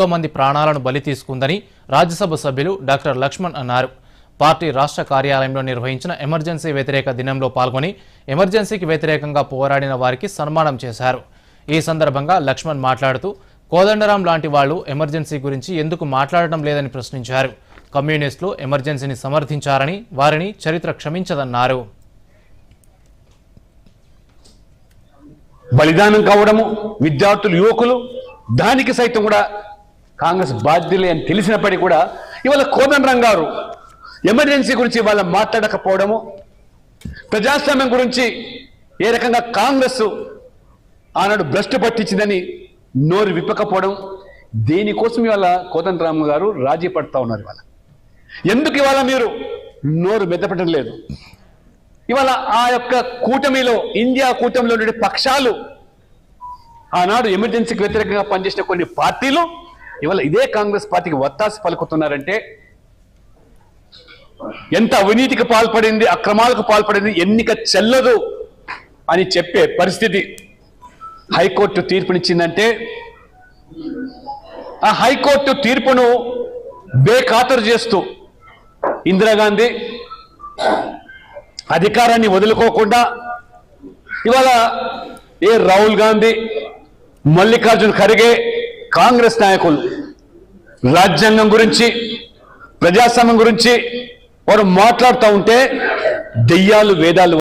ఎంతో మంది ప్రాణాలను బలి తీసుకుందని రాజ్యసభ సభ్యులు డాక్టర్ లక్ష్మణ్ అన్నారు. పార్టీ రాష్ట్ర కార్యాలయంలో నిర్వహించిన ఎమర్జెన్సీ వ్యతిరేక దినంలో పాల్గొని ఎమర్జెన్సీకి వ్యతిరేకంగా పోరాడిన వారికి సన్మానం చేశారు. ఈ సందర్భంగా లక్ష్మణ్ మాట్లాడుతూ కోదండరాం లాంటి వాళ్ళు ఎమర్జెన్సీ గురించి ఎందుకు మాట్లాడటం లేదని ప్రశ్నించారు. కమ్యూనిస్టులు ఎమర్జెన్సీని సమర్థించారని వారిని చరిత్ర క్షమించదన్నారు. బలిదానం కావడము విద్యార్థులు యువకులు దానికి సైతం కూడా కాంగ్రెస్ బాధ్యులే అని తెలిసినప్పటికీ కూడా ఇవాళ కోదండరాం గారు ఎమర్జెన్సీ గురించి వాళ్ళ మాట్లాడకపోవడము ప్రజాస్వామ్యం గురించి ఏ రకంగా కాంగ్రెస్ ఆనాడు భ్రష్టు పట్టించిందని నోరు విప్పకపోవడం దేనికోసం ఇవాళ కోదండరామ్ గారు రాజీ పడతా ఉన్నారు ఇవాళ? ఎందుకు ఇవాళ మీరు నోరు మెద్దపడడం లేదు? ఇవాళ ఆ యొక్క కూటమిలో ఇండియా కూటమిలో ఉండే పక్షాలు ఆనాడు ఎమర్జెన్సీకి వ్యతిరేకంగా పనిచేసిన కొన్ని పార్టీలు ఇవాళ ఇదే కాంగ్రెస్ పార్టీకి వత్తాసి పలుకుతున్నారంటే ఎంత అవినీతికి పాల్పడింది అక్రమాలకు పాల్పడింది ఎన్నిక చెల్లదు అని చెప్పే పరిస్థితి హైకోర్టు తీర్పునిచ్చిందంటే ఆ హైకోర్టు తీర్పును బేఖాతరు చేస్తూ ఇందిరాగాంధీ అధికారాన్ని వదులుకోకుండా ఇవాళ ఏ రాహుల్ గాంధీ మల్లికార్జున్ ఖర్గే కాంగ్రెస్ నాయకులు రాజ్యాంగం గురించి ప్రజాస్వామ్యం గురించి వారు మాట్లాడుతూ ఉంటే దెయ్యాలు వేదాలు